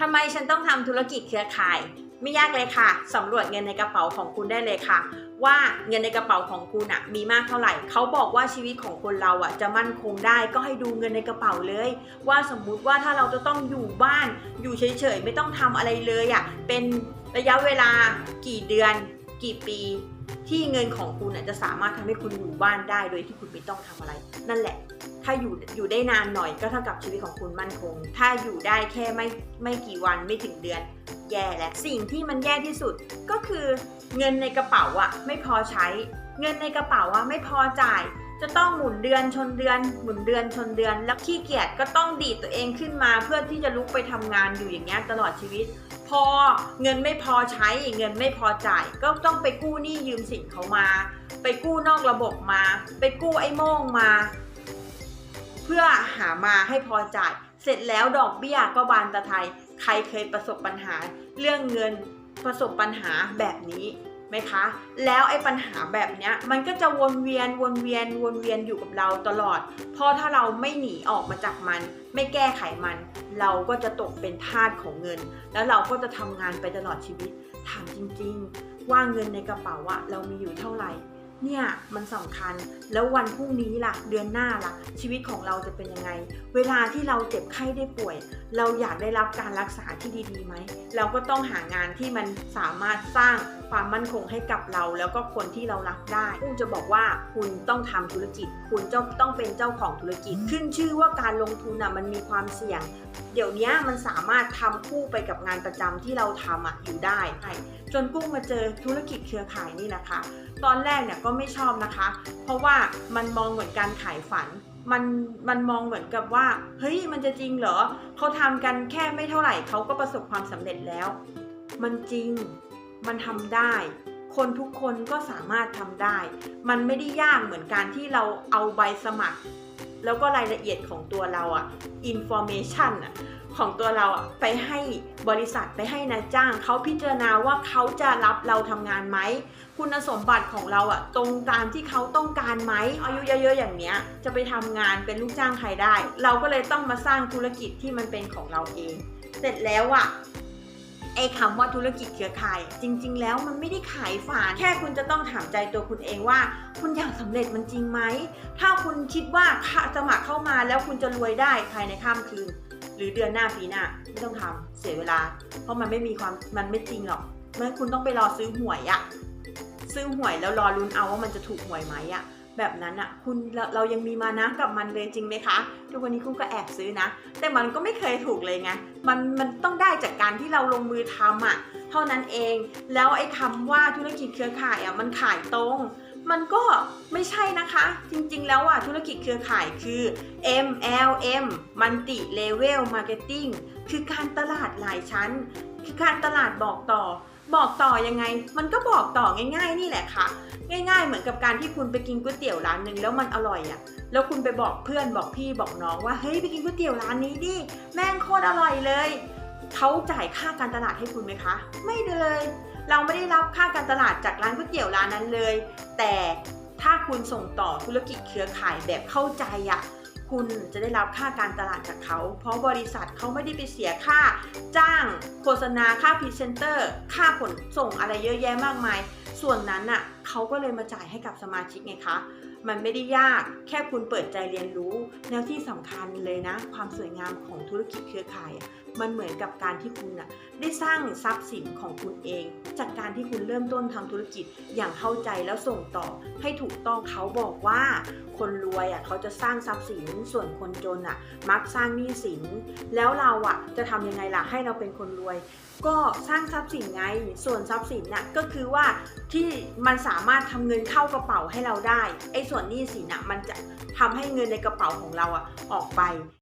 ทำไมฉันต้องทำธุรกิจเครือข่าย ไม่ยากเลยค่ะสำรวจเงินในกระเป๋าของคุณได้เลยค่ะ ว่าเงินในกระเป๋าของคุณอะมีมากเท่าไหร่เขาบอกว่าชีวิตของคนเราอะจะมั่นคงได้ก็ให้ดูเงินในกระเป๋าเลย ว่าสมมุติว่าถ้าเราจะต้องอยู่บ้าน อยู่เฉยๆไม่ต้องทำอะไรเลยอะเป็นระยะเวลากี่เดือน กี่ปีที่เงินของคุณอะจะสามารถทำให้คุณอยู่บ้านได้โดยที่คุณไม่ต้องทำอะไร นั่นแหละ ถ้าอยู่อยู่ได้นานหน่อยก็เท่ากับชีวิตของคุณมั่นคง ถ้าอยู่ได้แค่ไม่ไม่กี่วันไม่ถึงเดือน แย่และสิ่งที่มันแย่ที่สุดก็คือเงินในกระเป๋าอะไม่พอใช้ เงินในกระเป๋าอะไม่พอจ่าย จะต้องหมุนเดือนชนเดือน หมุนเดือนชนเดือน แล้วขี้เกียจก็ต้องดีดตัวเองขึ้นมา เพื่อที่จะลุกไปทำงานอยู่อย่างเงี้ยตลอดชีวิต พอเงินไม่พอใช้เงินไม่พอจ่าย ก็ต้องไปกู้หนี้ยืมสินเขามา ไปกู้นอกระบบมา ไปกู้ไอ้โม่งมา เพื่อหามาให้พอจ่าย เสร็จแล้วดอกเบี้ยก็บานตะไทย ใครเคยประสบปัญหา เรื่องเงินประสบปัญหาแบบนี้ไหมคะ แล้วไอ้ปัญหาแบบเนี้ยมันก็จะวนเวียนวนเวียนวนเวียนอยู่กับเราตลอด เพราะถ้าเราไม่หนีออกมาจากมัน ไม่แก้ไขมัน เราก็จะตกเป็นทาสของเงิน แล้วเราก็จะทำงานไปตลอดชีวิต ถามจริง ๆ ว่าเงินในกระเป๋าอะเรามีอยู่เท่าไหร่ เนี่ยมันสำคัญแล้ววันพรุ่งนี้ล่ะ เดือนหน้าล่ะ ชีวิตของเราจะเป็นยังไง เวลาที่เราเจ็บไข้ได้ป่วย เราอยากได้รับการรักษาที่ดีๆไหม เราก็ต้องหางานที่มันสามารถสร้าง ความมั่นคงให้กับเราแล้วก็คนที่เรารักได้อุ้มจะบอกว่าคุณต้องทำธุรกิจ คุณจ้าต้องเป็นเจ้าของธุรกิจ ขึ้นชื่อว่าการลงทุนอะมันมีความเสี่ยง เดี๋ยวนี้มันสามารถทำคู่ไปกับงานประจำที่เราทำอะอยู่ได้ จนกุ้งมาเจอธุรกิจเครือข่ายนี่แหละคะ ตอนแรกเนี่ยก็ไม่ชอบนะคะ เพราะว่ามันมองเหมือนการขายฝันมันมันมองเหมือนกับว่า เฮ้ยมันจะจริงเหรอเขาทำกันแค่ไม่เท่าไหร่เขาก็ประสบความสำเร็จแล้ว มันจริง มันทำได้ คนทุกคนก็สามารถทำได้ มันไม่ได้ยากเหมือนการที่เราเอาใบสมัคร แล้วก็รายละเอียดของตัวเราอะ information อะของตัวเราอะไปให้บริษัทไปให้นายจ้างเขาพิจารณาว่าเขาจะรับเราทำงานไหม คุณสมบัติของเราอะตรงตามที่เขาต้องการไหมอายุเยอะๆอย่างเนี้ย จะไปทำงานเป็นลูกจ้างใครได้ เราก็เลยต้องมาสร้างธุรกิจที่มันเป็นของเราเอง เสร็จแล้วอะ ไอ้คำว่าธุรกิจเครือข่าย จริง ๆ แล้วมันไม่ได้ขายฝานแค่คุณจะต้องถามใจตัวคุณเองว่า คุณอยากสำเร็จมันจริงไหม ถ้าคุณคิดว่าสมัครเข้ามาแล้วคุณจะรวยได้ภายในข้ามคืน หรือเดือนหน้าปีหน้าไม่ต้องทำเสียเวลา เพราะมันไม่มีความมันไม่จริงหรอกเมื่อคุณต้องไปรอซื้อหวยอะซื้อหวยแล้วรอลุ้นเอาว่ามันจะถูกหวยไหมอะ แบบนั้นอะคุณเราเรายังมีมานะกับมันเลยจริงไหมคะ ทุกวันนี้คุณก็แอบซื้อนะ แต่มันก็ไม่เคยถูกเลยไงมันมันต้องได้จากการที่เราลงมือทำอะเท่านั้นเอง แล้วไอ้คำว่าธุรกิจเครือข่ายอะมันขายตรง มันก็ไม่ใช่นะคะ จริงๆแล้วอะธุรกิจเครือข่ายคือ MLM Multi Level Marketing คือการตลาดหลายชั้น คือการตลาดบอกต่อ บอกต่อยังไง มันก็บอกต่อง่าย ๆ นี่แหละค่ะ ง่าย ๆ เหมือนกับการที่คุณไปกินก๋วยเตี๋ยวร้านหนึ่งแล้วมันอร่อยอะ แล้วคุณไปบอกเพื่อนบอกพี่บอกน้องว่าเฮ้ยไปกินก๋วยเตี๋ยวร้านนี้ดิ แม่งโคตรอร่อยเลย เขาจ่ายค่าการตลาดให้คุณไหมคะ ไม่เลย เราไม่ได้รับค่าการตลาดจากร้านก๋วยเตี๋ยวร้านนั้นเลย แต่ถ้าคุณส่งต่อธุรกิจเครือข่ายแบบเข้าใจอะ คุณจะได้รับค่าการตลาดจากเขา เพราะบริษัทเขาไม่ได้ไปเสียค่า จ้างโฆษณาค่าพรีเซนเตอร์ ค่าขนส่งอะไรเยอะแยะมากมาย ส่วนนั้นน่ะเขาก็เลยมาจ่ายให้กับสมาชิกไงคะ มันไม่ได้ยากแค่คุณเปิดใจเรียนรู้ แล้วที่สำคัญเลยนะ ความสวยงามของธุรกิจเครือข่าย มันเหมือนกับการที่คุณน่ะได้สร้างทรัพย์สินของคุณเอง จากการที่คุณเริ่มต้นทำธุรกิจอย่างเข้าใจแล้วส่งต่อให้ถูกต้องเขาบอกว่าคนรวยอะเขาจะสร้างทรัพย์สินส่วนคนจนอะ มักสร้างหนี้สิน แล้วเราอะจะทำยังไงล่ะให้เราเป็นคนรวย ก็สร้างทรัพย์สินไงส่วนทรัพย์สินน่ะก็คือว่าที่มันสามารถทำเงินเข้ากระเป๋าให้เราได้ไอ้ส่วนหนี้สินน่ะมันจะทำให้เงินในกระเป๋าของเราอะออกไป